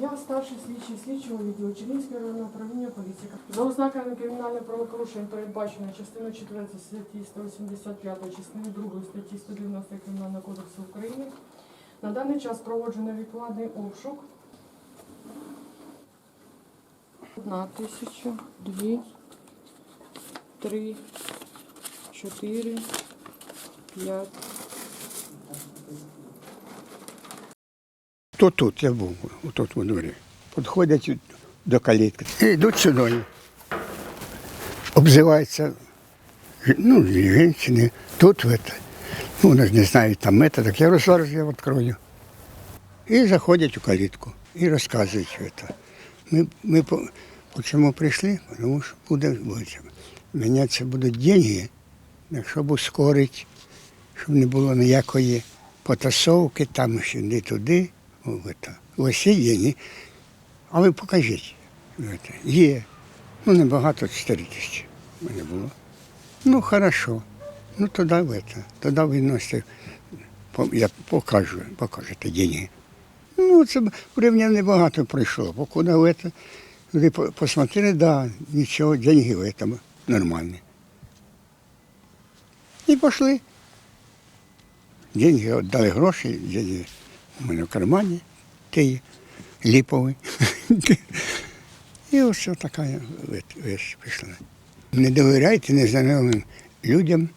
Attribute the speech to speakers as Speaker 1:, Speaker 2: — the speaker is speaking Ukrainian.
Speaker 1: Я старший слідчий слідчого відділу Чернігівського районного управління поліції. За ознаками кримінального правопорушення передбачено частиною 4 статті 185 частини 2 статті 190 Кримінального кодексу України. На даний час проводжу невідкладний обшук. Одна тисяча, дві, три, чотири, п'ять.
Speaker 2: То тут я був, тут у дворі. Підходять до калітки. І йдуть сюди. Обзиваються, ну, жінки, тут в это. Ну, вони ж не знають там мета, так я зараз я відкрою. І заходять у калітку і розказують це. Ми, ми по, чому прийшли, тому що буде. Мінятися будуть деньги, якщо ускорить, щоб не було ніякої потасовки, там сюди туди. О, это. Ось є деньги. А ви покажіть. Это. Є. Ну, небагато 4 тисячі. в мене було. Ну, хорошо. Ну, тоді в это. Тоді ви носите, по- я покажу, покажете деньги. Ну, це порівняно небагато пройшло. Покуди в это. Ви по- посмотрели, да, нічого, деньги в этом нормальні. І пішли. Деньги віддали гроші, деньги у мене в кармані, ті ліпові. І ось така вещь пішла. Не довіряйте незнайомим людям,